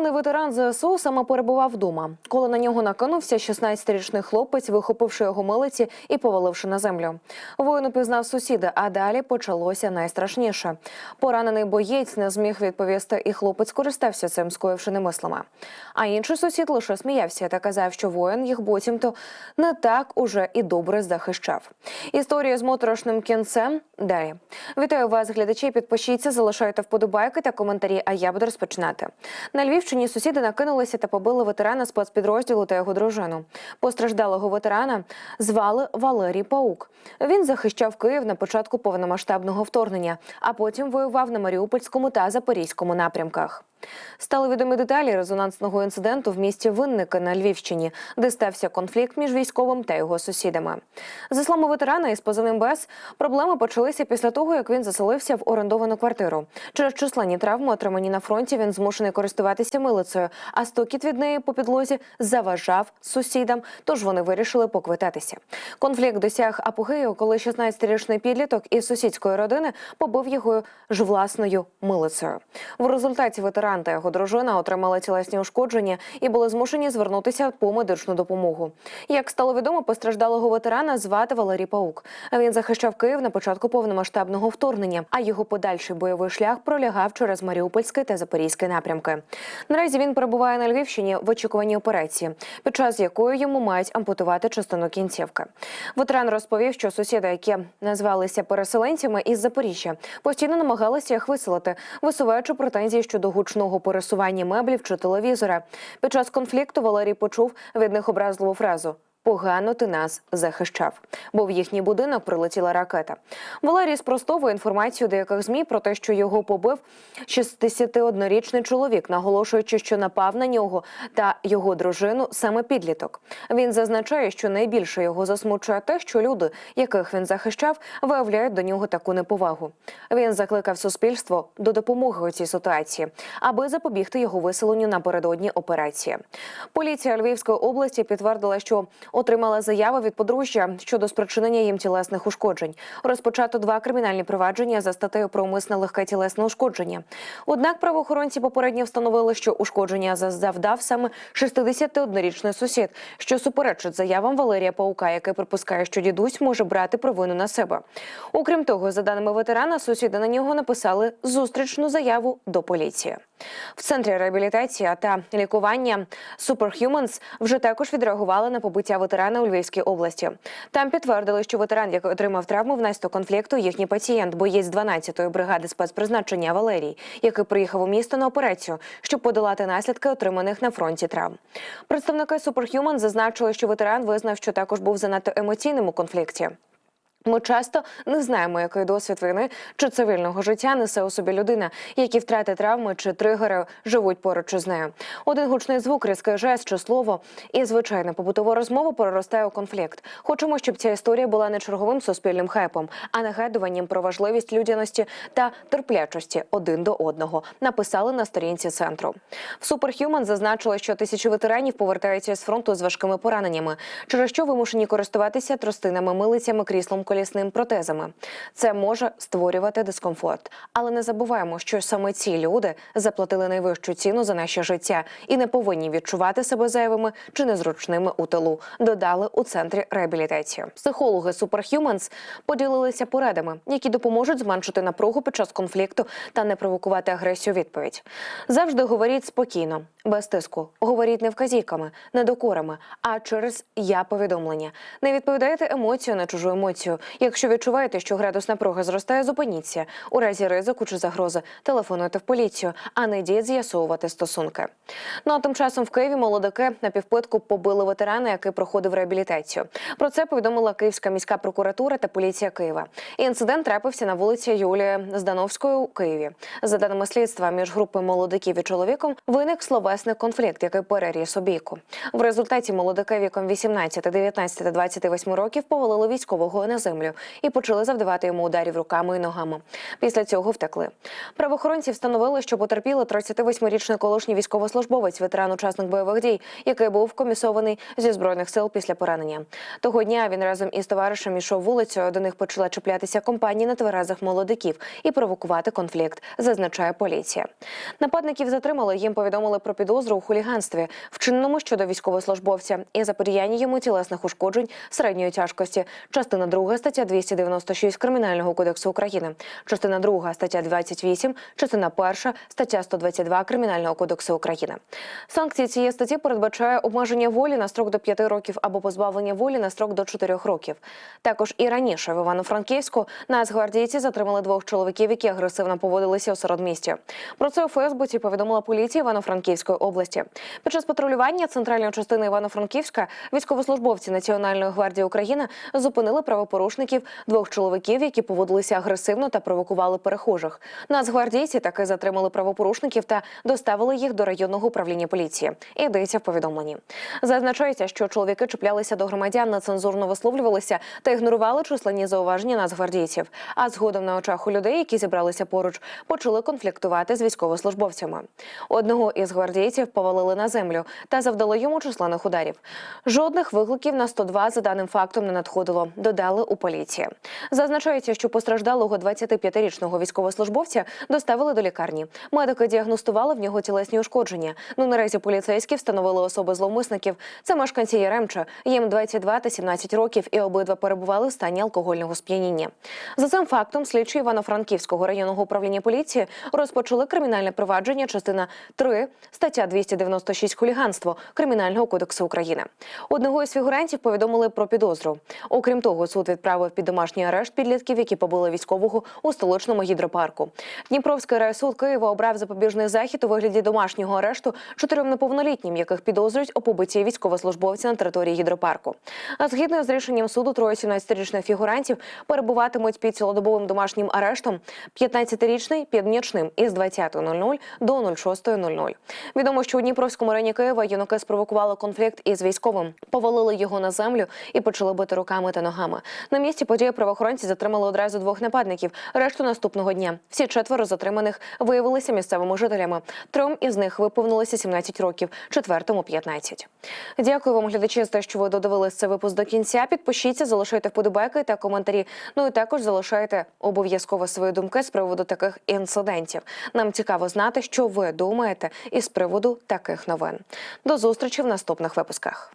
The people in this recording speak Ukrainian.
Поранений ветеран ЗСУ саме перебував вдома, коли на нього накинувся 16-річний хлопець, вихопивши його милиці і поваливши на землю. Воїн упізнав сусіда, а далі почалося найстрашніше. Поранений боєць не зміг відповісти, і хлопець користався цим, скоївши немислиме. А інший сусід лише сміявся та казав, що воїн їх буцімто не так уже і добре захищав. Історія з моторошним кінцем далі. Вітаю вас, глядачі. Підпишіться, залишайте вподобайки та коментарі. А я буду розпочинати. На Львівщині сусіди накинулися та побили ветерана спецпідрозділу та його дружину. Постраждалого ветерана звали Валерій Паук. Він захищав Київ на початку повномасштабного вторгнення, а потім воював на Маріупольському та Запорізькому напрямках. Стали відомі деталі резонансного інциденту в місті Винники на Львівщині, де стався конфлікт між військовим та його сусідами. За словами ветерана із позивним БЕС, проблеми почалися після того, як він заселився в орендовану квартиру. Через численні травми, отримані на фронті, він змушений користуватися милицею, а стокіт від неї по підлозі заважав сусідам, тож вони вирішили поквитатися. Конфлікт досяг апогею, коли 16-річний підліток із сусідської родини побив його ж власною милицею. В результаті ветеран та його дружина отримали тілесні ушкодження і були змушені звернутися по медичну допомогу. Як стало відомо, постраждалого ветерана звати Валерій Паук. Він захищав Київ на початку повномасштабного вторгнення, а його подальший бойовий шлях пролягав через Маріупольський та Запорізький напрямки. Наразі він перебуває на Львівщині в очікуванні операції, під час якої йому мають ампутувати частину кінцівки. Ветеран розповів, що сусіди, які назвалися переселенцями із Запоріжжя, постійно намагалися їх виселити, висуваючи претензії щодо гучного пересування меблів чи телевізора. Під час конфлікту Валерій почув від них образливу фразу. Погано ти нас захищав, бо в їхній будинок прилетіла ракета. Валерій спростовує інформацію деяких змі про те, що його побив 61-річний чоловік, наголошуючи, що напав на нього та його дружину саме підліток. Він зазначає, що найбільше його засмучує те, що люди, яких він захищав, виявляють до нього таку неповагу. Він закликав суспільство до допомоги у цій ситуації, аби запобігти його виселенню напередодні операції. Поліція Львівської області підтвердила, що отримала заяви від подружжя щодо спричинення їм тілесних ушкоджень. Розпочато два кримінальні провадження за статтею про умисне легке тілесне ушкодження. Однак правоохоронці попередньо встановили, що ушкодження завдав саме 61-річний сусід, що суперечить заявам Валерія Паука, який припускає, що дідусь може брати провину на себе. Окрім того, за даними ветерана, сусіди на нього написали зустрічну заяву до поліції. В центрі реабілітації та лікування Superhumans вже також відреагували на побиття ветерана у Львівській області. Там підтвердили, що ветеран, який отримав травму внаслідок конфлікту, їхній пацієнт, боєць 12-ї бригади спецпризначення Валерій, який приїхав у місто на операцію, щоб подолати наслідки отриманих на фронті травм. Представники Superhuman зазначили, що ветеран визнав, що також був занадто емоційним у конфлікті. Ми часто не знаємо, який досвід війни чи цивільного життя несе у собі людина, які втрати травми чи тригери живуть поруч із нею. Один гучний звук, різкий жест чи слово і звичайна побутова розмова переростає у конфлікт. Хочемо, щоб ця історія була не черговим суспільним хайпом, а нагадуванням про важливість людяності та терплячості один до одного. Написали на сторінці центру. В Superhuman зазначили, що тисячі ветеранів повертаються з фронту з важкими пораненнями, через що вимушені користуватися тростинами, милицями, кріслом колісним протезами. Це може створювати дискомфорт. Але не забуваємо, що саме ці люди заплатили найвищу ціну за наше життя і не повинні відчувати себе зайвими чи незручними у тилу. Додали у центрі реабілітації. Психологи Superhumans поділилися порадами, які допоможуть зменшити напругу під час конфлікту та не провокувати агресію. Відповідь завжди говоріть спокійно, без тиску. Говоріть не вказівками, не докорами, а через я повідомлення. Не відповідайте емоцію на чужу емоцію. Якщо відчуваєте, що градус напруги зростає, зупиніться. У разі ризику чи загрози телефонуйте в поліцію, а не йдіть з'ясовувати стосунки. Ну а тим часом в Києві молодики на півпитку побили ветерана, який проходив реабілітацію. Про це повідомила Київська міська прокуратура та поліція Києва. Інцидент трапився на вулиці Юлії Здановської у Києві. За даними слідства, між групою молодиків і чоловіком виник словесний конфлікт, який переріс у бійку. В результаті молодики віком 18, 19 та 28 років повалили військового іноземного землю і почали завдавати йому ударів руками і ногами. Після цього втекли. Правоохоронці встановили, що потерпіли 38-річний колишній військовослужбовець, ветеран учасник бойових дій, який був комісований зі збройних сил після поранення. Того дня він разом із товаришем ішов вулицею. До них почала чіплятися компанія нетверезих молодиків і провокувати конфлікт, зазначає поліція. Нападників затримали. Їм повідомили про підозру у хуліганстві, вчиненому щодо військовослужбовця і заподіяння йому тілесних ушкоджень середньої тяжкості. Частина 2 стаття 296 Кримінального кодексу України, частина 2 стаття 28, частина 1 стаття 122 Кримінального кодексу України. Санкції цієї статті передбачає обмеження волі на строк до 5 років або позбавлення волі на строк до 4 років. Також і раніше в Івано-Франківську нацгвардійці затримали двох чоловіків, які агресивно поводилися у середмісті. Про це у Фейсбуці повідомила поліція Івано-Франківської області. Під час патрулювання центральної частини Івано-Франківська військовослужбовці Національної гвардії України зупинили правопорушників двох чоловіків, які поводилися агресивно та провокували перехожих. Нацгвардійці таки затримали правопорушників та доставили їх до районного управління поліції. Йдеться в повідомленні. Зазначається, що чоловіки чіплялися до громадян, нецензурно висловлювалися та ігнорували численні зауваження нацгвардійців. А згодом на очах у людей, які зібралися поруч, почали конфліктувати з військовослужбовцями. Одного із гвардійців повалили на землю та завдали йому численних ударів. Жодних викликів на 102 за даним фактом не надходило. Додали у поліції. Зазначається, що постраждалого 25-річного військовослужбовця доставили до лікарні. Медики діагностували в нього тілесні ушкодження. Ну наразі поліцейські встановили особи зловмисників. Це мешканці Яремча. Їм 22 та 17 років, і обидва перебували в стані алкогольного сп'яніння. За цим фактом слідчі Івано-Франківського районного управління поліції розпочали кримінальне провадження. Частина 3, стаття 296 хуліганство Кримінального кодексу України. Одного із фігурантів повідомили про підозру. Окрім того, суд відправив під домашній арешт підлітків, які побили військового у столичному гідропарку. Дніпровський райсуд Києва обрав запобіжний захід у вигляді домашнього арешту чотирьом неповнолітнім, яких підозрюють у побитті військовослужбовця на території гідропарку. А згідно з рішенням суду, троє 17-річних фігурантів перебуватимуть під цілодобовим домашнім арештом. 15-річний під нічним із 20.00 до 06.00. Відомо, що у Дніпровському районі Києва юнаки спровокували конфлікт із військовим, повалили його на землю і почали бити руками та ногами. На місці події правоохоронці затримали одразу двох нападників. Решту наступного дня. Всі четверо затриманих виявилися місцевими жителями. Трьом із них виповнилося 17 років, четвертому 15. Дякую вам, глядачі, за те, що ви додивились цей випуск до кінця. Підпишіться, залишайте вподобайки та коментарі. Ну і також залишайте обов'язково свої думки з приводу таких інцидентів. Нам цікаво знати, що ви думаєте із приводу таких новин. До зустрічі в наступних випусках.